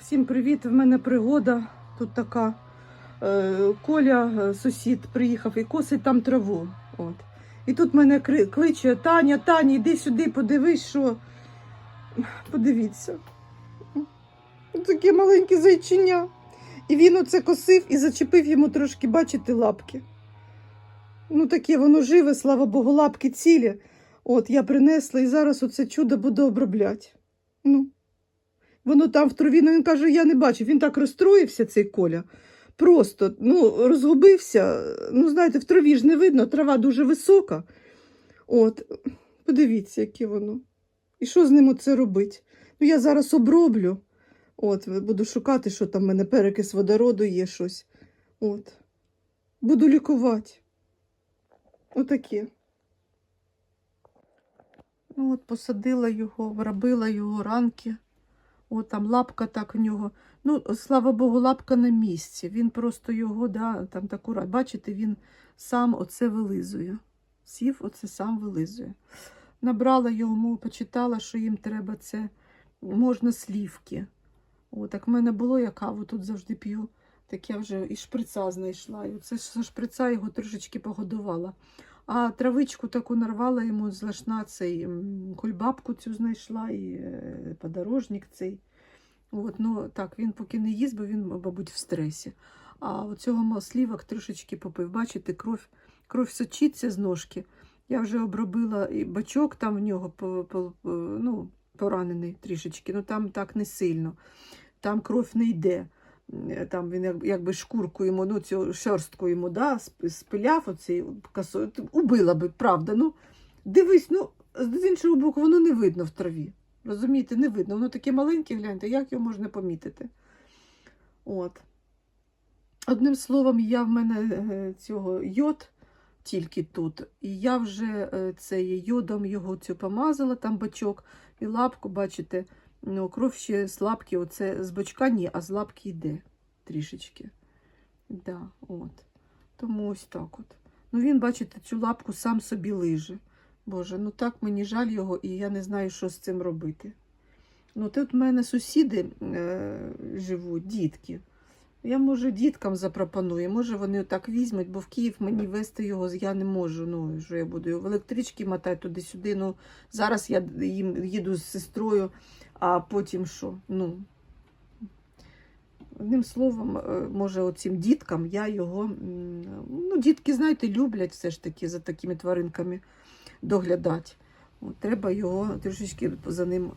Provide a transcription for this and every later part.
Всім привіт! В мене пригода тут така. Е, Коля, е, сусід, приїхав і косить там траву. От. І тут мене кличе Таня, Таня, йди сюди, подивись, що. Подивіться. Таке маленьке зайчиня. І він оце косив і зачепив йому трошки, бачите, лапки. Ну, таке воно живе, слава Богу, лапки цілі. От я принесла і зараз оце чудо буду обробляти. Ну. Воно там в траві, ну він каже, я не бачив. Він так розстроївся, цей коля. Просто ну, розгубився. Ну, знаєте, в траві ж не видно, трава дуже висока. От, подивіться, яке воно. І що з ним оце робить? Ну, я зараз оброблю. От, буду шукати, що там в мене перекис водороду є щось. От. Буду лікувати. Отаке. Ну, от посадила його, обробила його ранки. От там лапка так в нього. Ну, слава Богу, лапка на місці. Він просто його, да, там таку Бачите, він сам оце вилизує. Сів, оце сам вилизує. Набрала йому, почитала, що їм треба це можна слівки. О, так в мене було, я каву тут завжди п'ю. Так я вже і шприца знайшла. І оце ж шприца його трошечки погодувала. А травичку таку нарвала йому злашна цей кульбабку цю знайшла і е, подорожник цей. От, ну, так, він поки не їсть, бо він, мабуть, в стресі. А оцього маслівок трошечки попив. Бачите, кров, кров сочиться з ножки. Я вже обробила і бачок там в нього по, по, по- ну, поранений трішечки, ну там так не сильно. Там кров не йде. Е, Там він якби шкурку йому, ну цю шерстку йому да, спиляв оцей косою. Т- Убила би, правда. Ну, дивись, ну, з іншого боку, воно не видно в траві. Розумієте, не видно. Воно таке маленьке, гляньте, як його можна помітити. От. Одним словом, я в мене е, цього йод тільки тут. І я вже е, цей йодом його цю помазала, там бачок і лапку, бачите, ну, кров ще з лапки, оце з бочка ні, а з лапки йде трішечки. Да, от. Тому ось так от. Ну він, бачите, цю лапку сам собі лиже. Боже, ну так мені жаль його, і я не знаю, що з цим робити. Ну, тут в мене сусіди е, живуть, дітки. Я, може, діткам запропоную, може, вони отак візьмуть, бо в Київ мені везти його я не можу. Ну, що я буду в електричці мотати туди-сюди. Ну, зараз я їм їду з сестрою, а потім що? Ну, Одним словом, е, може, оцим діткам я його. Ну, дітки, знаєте, люблять все ж таки за такими тваринками доглядати. От, треба його трішечки за ним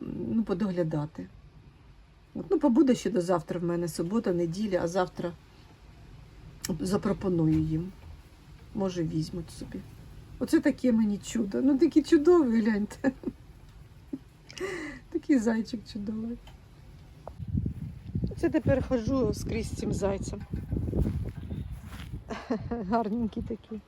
ну, подоглядати. От, ну, побуде ще до завтра в мене субота, неділя, а завтра запропоную їм. Може, візьмуть собі. Оце таке мені чудо. Ну, такий чудовий, гляньте. Такий зайчик чудовий. Це тепер хожу скрізь цим зайцем. Гарненький такий.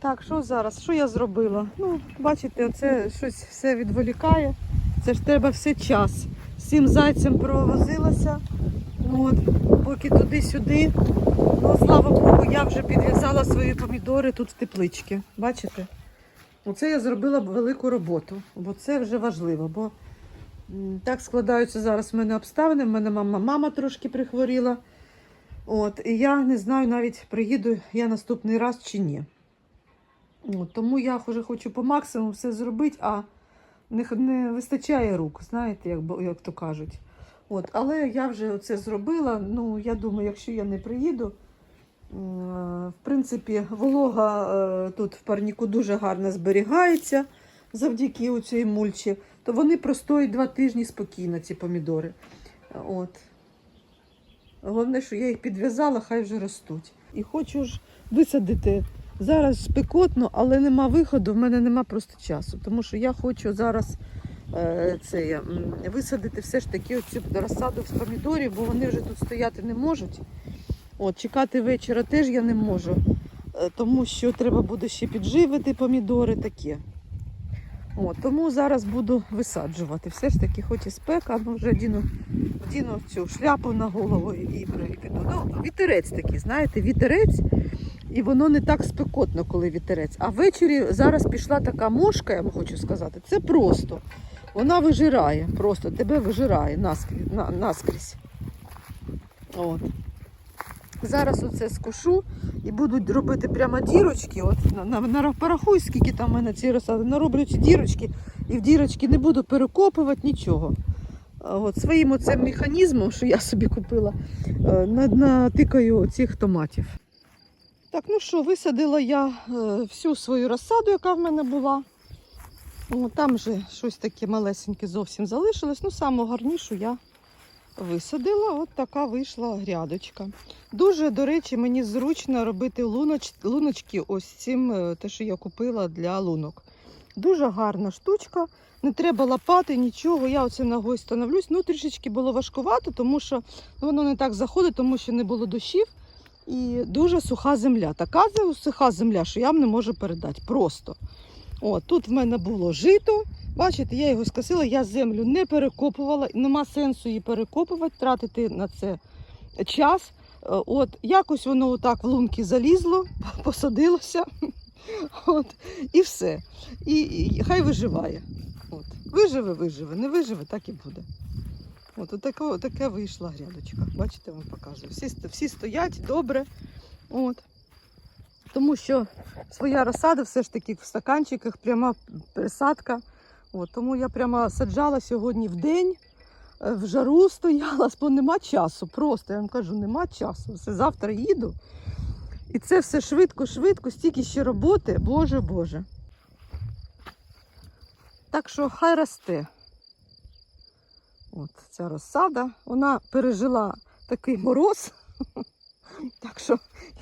Так, що зараз? Що я зробила? Ну, бачите, оце щось все відволікає. Це ж треба все час. Цим зайцем провозилася. От, поки туди-сюди. Ну, слава Богу, я вже підв'язала свої помідори тут в тепличці. Бачите? Оце я зробила велику роботу, бо це вже важливо. Бо так складаються зараз в мене обставини. В мене мама, мама трошки прихворіла. От, і я не знаю, навіть приїду я наступний раз чи ні. Тому я вже хочу по максимуму все зробити, а не, не вистачає рук, знаєте, як, як то кажуть. От, але я вже це зробила. Ну, я думаю, якщо я не приїду, в принципі, волога е, тут в парніку дуже гарно зберігається завдяки цій мульчі, то вони простоять два тижні спокійно, ці помідори. От. Головне, що я їх підв'язала, хай вже ростуть. І хочу ж висадити. Зараз спекотно, але нема виходу, в мене нема просто часу. Тому що я хочу зараз е, це, висадити все ж таки оцю розсаду з помідорів, бо вони вже тут стояти не можуть. От, чекати вечора теж я не можу, е, тому що треба буде ще підживити помідори таке. От, тому зараз буду висаджувати. Все ж таки, хоч і спека, ну вже діну, діну цю шляпу на голову і піду. Ну, вітерець такий, знаєте, вітерець, і воно не так спекотно, коли вітерець. А ввечері зараз пішла така мошка, я вам хочу сказати. Це просто. Вона вижирає, просто тебе вижирає наскрізь. На, наскрізь. От. Зараз оце скушу і будуть робити прямо дірочки. От на, на, на порахуй, скільки там в мене ці розсади. Нароблю ці дірочки і в дірочки не буду перекопувати нічого. От, своїм оцим механізмом, що я собі купила, е, натикаю цих томатів. Так, ну що, висадила я е, всю свою розсаду, яка в мене була. Там вже щось таке малесеньке зовсім залишилось. Ну, саму гарнішу я висадила. От така вийшла грядочка. Дуже, до речі, мені зручно робити луноч... луночки ось цим, е, те, що я купила для лунок. Дуже гарна штучка. Не треба лопати, нічого. Я оце ногою становлюсь. Ну, трішечки було важкувато, тому що ну, воно не так заходить, тому що не було дощів. І дуже суха земля. Така суха земля, що я вам не можу передати. Просто. О, тут в мене було жито. Бачите, я його скосила, я землю не перекопувала, нема сенсу її перекопувати, тратити на це час. Е, От, якось воно отак в лунки залізло, посадилося. От, і все. І, і хай виживає. От. Виживе, виживе, не виживе, так і буде. От, отаке, таке вийшла грядочка. Бачите, вам показую. Всі, всі стоять добре. От. Тому що своя розсада все ж таки в стаканчиках, пряма пересадка. От, тому я прямо саджала сьогодні в день, е, в жару стояла, бо нема часу. Просто я вам кажу, нема часу. Все завтра їду. І це все швидко, швидко, стільки ще роботи, Боже Боже. Так що хай росте. От ця розсада, вона пережила такий мороз. Так що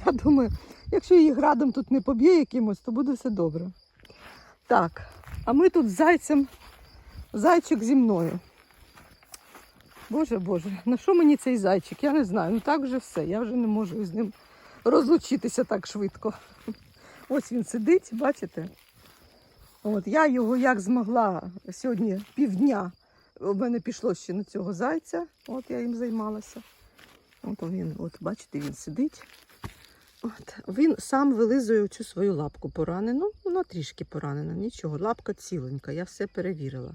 я думаю, якщо її градом тут не поб'є якимось, то буде все добре. Так, а ми тут з зайцем, зайчик зі мною. Боже Боже, на що мені цей зайчик? Я не знаю. Ну так вже все. Я вже не можу з ним розлучитися так швидко. Ось він сидить, бачите? От я його як змогла сьогодні півдня. У мене пішло ще на цього зайця. От я їм займалася. От він, от бачите, він сидить. От, він сам вилизує цю свою лапку поранену. Вона трішки поранена, нічого. Лапка ціленька, я все перевірила.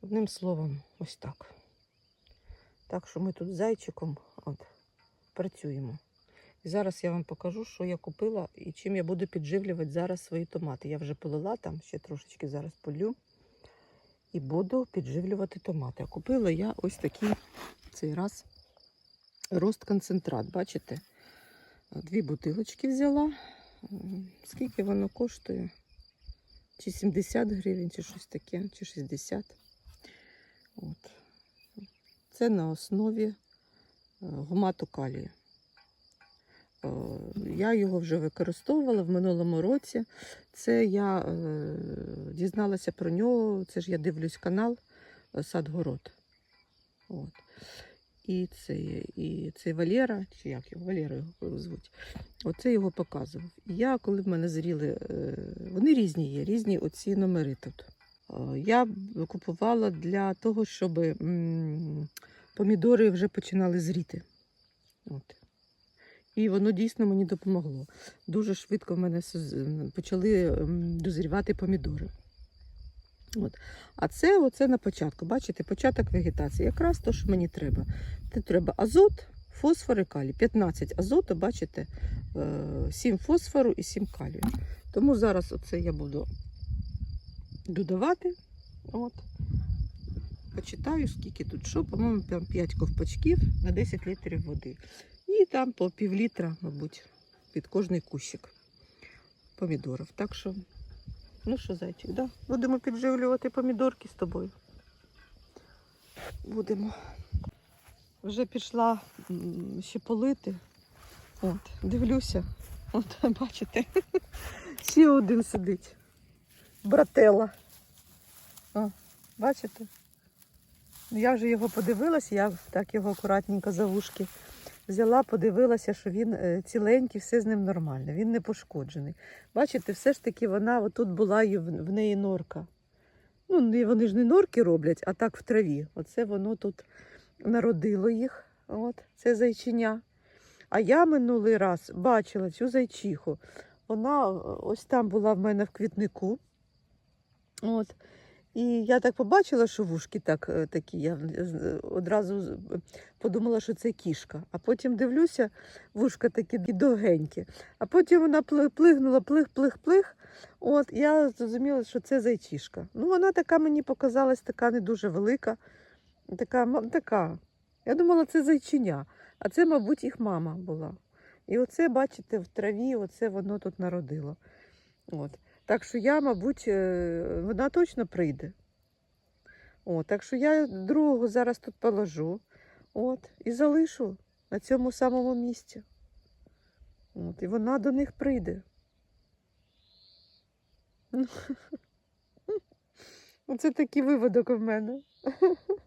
Одним словом, ось так. Так що ми тут з зайчиком от, працюємо. І зараз я вам покажу, що я купила і чим я буду підживлювати зараз свої томати. Я вже полила там, ще трошечки зараз полю. І буду підживлювати томати. Купила я ось такий цей раз рост концентрат. Бачите? Дві бутилочки взяла. Скільки воно коштує? Чи 70 гривень, чи щось таке, чи 60. От. Це на основі е, гумату калію. Е, Я його вже використовувала в минулому році. Це я е, дізналася про нього. Це ж я дивлюсь канал е, Садгород. От. І цей, і цей Валера, чи як його, Валера його звуть. Оце його показував. Я, коли в мене зріли, вони різні є, різні оці номери тут. Я купувала для того, щоб помідори вже починали зріти. От. І воно дійсно мені допомогло. Дуже швидко в мене почали дозрівати помідори. От. А це оце на початку. Бачите, початок вегетації. Якраз то, що мені треба. Це треба азот, фосфор і калій. 15 азоту, бачите, е, 7 фосфору і 7 калію. Тому зараз оце я буду додавати. От. Почитаю, скільки тут що, по-моєму, 5 ковпачків на 10 літрів води. І там по пів літра, мабуть, під кожний кущик помідорів. Так що, ну що, зайчик, да? будемо підживлювати помідорки з тобою. Будемо. Вже пішла ще полити. От, дивлюся. От, бачите, ще один сидить. Братела. О, бачите? Ну, Я вже його подивилась, я так його акуратненько за вушки взяла, подивилася, що він е, ціленький, все з ним нормально, він не пошкоджений. Бачите, все ж таки вона отут була в неї норка. Ну, вони ж не норки роблять, а так в траві. Оце воно тут народило їх. От, це зайчиня. А я минулий раз бачила цю зайчиху. Вона е, ось там була в мене в квітнику. От. І я так побачила, що вушки так, е, такі. Я одразу подумала, що це кішка. А потім дивлюся, вушка такі довгенькі. А потім вона плигнула, плих, плих, плих. От я зрозуміла, що це зайчишка. Ну, вона така мені показалась, така не дуже велика. Така, така. Я думала, це зайчиня, а це, мабуть, їх мама була. І оце, бачите, в траві, оце воно тут народило. От. Так що я, мабуть, е, вона точно прийде. От, так що я другого зараз тут положу. От, і залишу на цьому самому місці. От, і вона до них прийде. Оце такий виводок у мене.